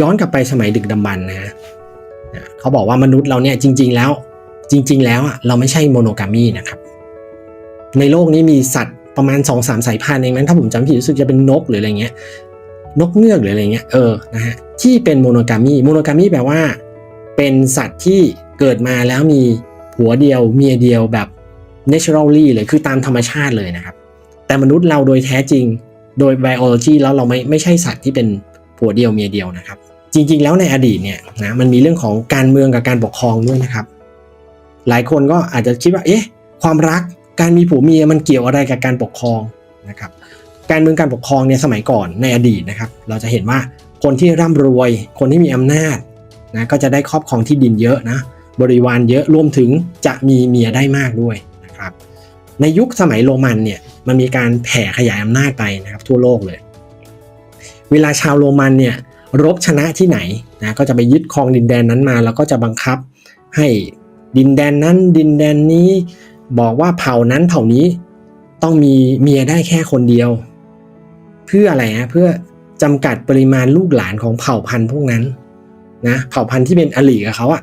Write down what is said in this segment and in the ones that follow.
ย้อนกลับไปสมัยดึกดำบรรนะเขาบอกว่ามนุษย์เราเนี่ยจริง ๆ แล้ว จริง ๆ แล้วอะเราไม่ใช่โมโนกามีนะครับ ในโลกนี้มีสัตว์ประมาณ2อสามสายพันธุ์เองมั้งถ้าผมจำผิดรู้สึกจะเป็นนกหรืออะไรเงี้ยนกเงือกหรืออะไรเงี้ยเออนะฮะที่เป็นโมโนกามีโมโนกามีแปลว่า เป็นสัตว์ที่เกิดมาแล้วมีผัวเดียวเมียเดียวแบบ naturally เลยคือตามธรรมชาติเลยนะครับ แต่มนุษย์เราโดยแท้จริง โดย biology แล้วเราไม่ไม่ใช่สัตว์ที่เป็นผัวเดียวเมียเดียวนะครับ จริง ๆ แล้วในอดีตเนี่ยนะมันมีเรื่องของการเมืองกับการปกครองด้วยนะครับ หลายคนก็อาจจะคิดว่าเอ๊ะความรักการมีผัวเมียมันเกี่ยวอะไรกับการปกครองนะครับ การเมืองการปกครองเนี่ยสมัยก่อนในอดีตนะครับ เราจะเห็นว่าคนที่ร่ำรวย คนที่มีอำนาจนะก็จะได้ครอบครองที่ดินเยอะนะบริวารเยอะรวมถึงจะมีเมียได้มากด้วยนะครับ ในยุคสมัยโรมันเนี่ยมันมีการแผ่ขยายอำนาจไปนะครับทั่วโลกเลย เวลาชาวโรมันเนี่ย รบชนะที่ไหนนะก็จะไปยึดครองดินแดนนั้นมา แล้วก็จะบังคับให้ดินแดนนั้นดินแดนนี้บอกว่าเผ่านั้นเผ่านี้ต้องมีเมียได้แค่คนเดียว เพื่ออะไรฮะเพื่อจำกัดปริมาณลูกหลานของเผ่าพันธุ์พวกนั้นนะเผ่าพันธุ์ที่เป็นอลีกับเขาอะ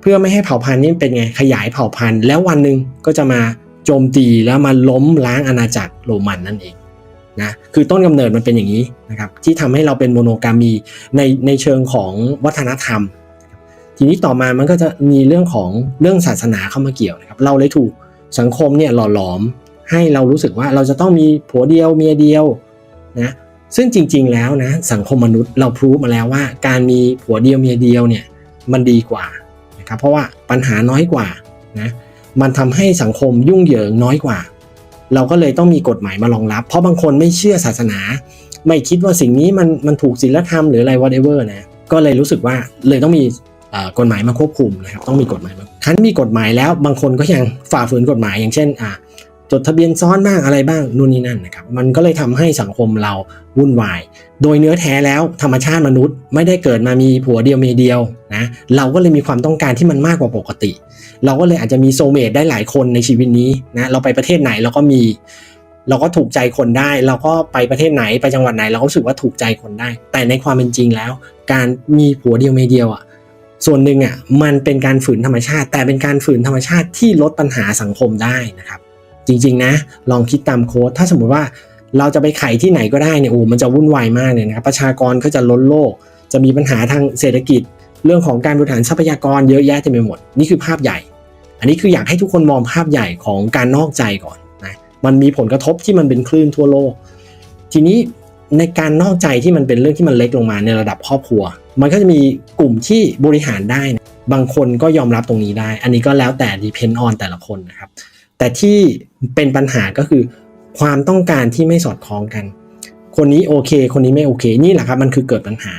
เพื่อไม่ให้เผ่าพันธุ์นี้เป็นไงขยายเผ่าพันธุ์ แล้ววันหนึ่งก็จะมาโจมตีแล้วมาล้มล้างอาณาจักรโรมันนั่นเอง นะคือต้นกำเนิดมันเป็นอย่างนี้นะครับที่ทำให้เราเป็นโมโนกามีในในเชิงของวัฒนธรรม ทีนี้ต่อมามันก็จะมีเรื่องของเรื่องศาสนาเข้ามาเกี่ยวนะครับเราเลยถูกสังคมเนี่ยหล่อหลอมให้เรารู้สึกว่าเราจะต้องมีผัวเดียวเมียเดียวนะซึ่งจริง ๆ แล้วนะสังคมมนุษย์เราพรูฟมาแล้วว่า การมีผัวเดียวเมียเดียวเนี่ยมันดีกว่านะครับเพราะว่าปัญหาน้อยกว่านะมันทำให้สังคมยุ่งเหยิงน้อยกว่า เราก็เลยต้องมีกฎหมายมารองรับ เพราะบางคนไม่เชื่อศาสนา ไม่คิดว่าสิ่งนี้มันมันถูกศีลธรรมหรืออะไร whatever นะก็เลยรู้สึกว่าเลยต้องมีกฎหมายมาควบคุมนะครับต้องมีกฎหมายมาครั้นมีกฎหมายแล้วบางคนก็ยังฝ่าฝืนกฎหมายอย่างเช่นอ่าจดทะเบียนซ้อนบ้างอะไรบ้างนู่นนี่นั่นนะครับมันก็เลยทำให้สังคมเราวุ่นวาย โดยเนื้อแท้แล้วธรรมชาติมนุษย์ ไม่ได้เกิดมามีผัวเดียวเมียเดียวนะเราก็เลยมีความต้องการที่มันมากกว่าปกติ เราก็เลยอาจจะมีโซเมตได้หลายคนในชีวิตนี้นะเราไปประเทศไหนเราก็มี เราก็ถูกใจคนได้ เราก็ไปประเทศไหนไปจังหวัดไหนเราก็รู้สึกว่าถูกใจคนได้ แต่ในความเป็นจริงแล้ว การมีผัวเดียวเมียเดียวอะส่วนหนึ่งอะมันเป็นการฝืนธรรมชาติ แต่เป็นการฝืนธรรมชาติที่ลดปัญหาสังคมได้นะครับ จริงๆนะ ลองคิดตามโค้ดถ้าสมมติว่าเราจะไปไขที่ไหนก็ได้เนี่ยโอ้มันจะวุ่นวายมากเลยนะครับประชากรก็จะล้นโลก จะมีปัญหาทางเศรษฐกิจ เรื่องของการบริหารทรัพยากรเยอะแยะเต็มไปหมด นี่คือภาพใหญ่ อันนี้คืออยากให้ทุกคนมองภาพใหญ่ของการนอกใจก่อนนะมันมีผลกระทบที่มันเป็นคลื่นทั่วโลก ทีนี้ในการนอกใจที่มันเป็นเรื่องที่มันเล็กลงมาในระดับครอบครัว มันก็จะมีกลุ่มที่บริหารได้นะบางคนก็ยอมรับตรงนี้ได้ อันนี้ก็แล้วแต่ depend on แต่ละคนนะครับ แต่ที่เป็นปัญหาก็คือ ความต้องการที่ไม่สอดคล้องกัน คนนี้โอเค คนนี้ไม่โอเค นี่แหละครับ มันคือเกิดปัญหา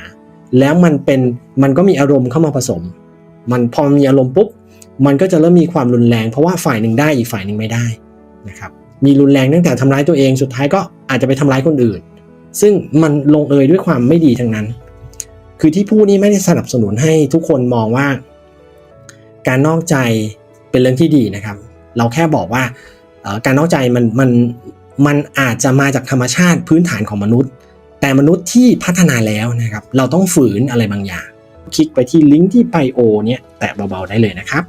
แล้วมันเป็น มันก็มีอารมณ์เข้ามาผสม มันพอมีอารมณ์ปุ๊บ มันก็จะเริ่มมีความรุนแรง เพราะว่าฝ่ายหนึ่งได้อีกฝ่ายหนึ่งไม่ได้นะครับมีรุนแรงตั้งแต่ทำร้ายตัวเองสุดท้ายก็อาจจะไปทำร้ายคนอื่น ซึ่งมันลงเอยด้วยความไม่ดีทั้งนั้น คือที่พูดนี่ไม่ได้สนับสนุนให้ทุกคนมองว่า การนอกใจเป็นเรื่องที่ดีนะครับ เราแค่บอกว่าการนอกใจมันมันมันอาจจะมาจากธรรมชาติพื้นฐานของมนุษย์ แต่มนุษย์ที่พัฒนาแล้วนะครับ เราต้องฝืนอะไรบางอย่าง คลิกไปที่ลิงก์ที่ไบโอเนี่ยแตะเบาๆได้เลยนะครับ